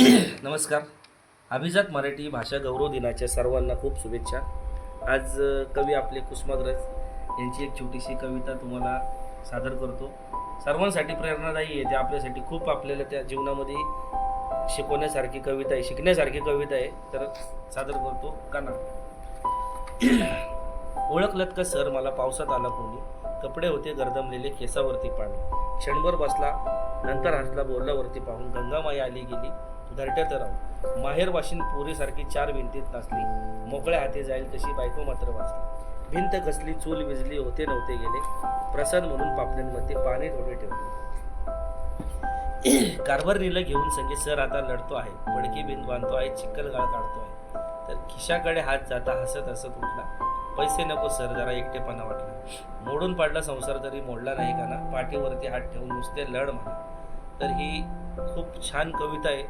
नमस्कार. अभिजात मराठी भाषा गौरव दिनाच्या सर्वांना खूप शुभेच्छा. आज कवी आपले कुसुमाग्रज यांची एक छोटीशी कविता तुम्हाला सादर करतो. सर्वांसाठी प्रेरणादायी आहे ते आपल्यासाठी खूप आपल्याला त्या जीवनामध्ये शिकवण्यासारखी कविता आहे शिकण्यासारखी कविता आहे तर सादर करतो. काना. ओळखलत का सर मला पावसात आला कोणी? कपडे होते गर्दमलेले केसावरती पाणी. क्षणभर बसला नंतर हसला बोरल्यावरती पाहून गंगामाई आली गेली. घरट्यात राहून. माहेर वाशिन पोरीसारखी चार भिंतीत नाचली. मोकळ्या हाती जाईल तशी बायको मात्र वाचली. भिंत घसली चूल विजली होते नव्हते गेले. प्रसाद म्हणून पापण्यांमध्ये पाणी थोडे ठेवले. कारभारणीला घेऊन संगीत सर आता लढतो आहे. पडकी बिंद बांधतो आहे चिखल गाळ काढतो आहे. तर खिशाकडे हात जाता हसत हसत उठला. पैसे नको सर जरा एकटेपणा वाटला. मोडून पाडला संसार तरी मोडला नाही का ना पाठीवरती हात ठेवून नुसते लढ म्हणा. तर ही खूप छान कविता आहे.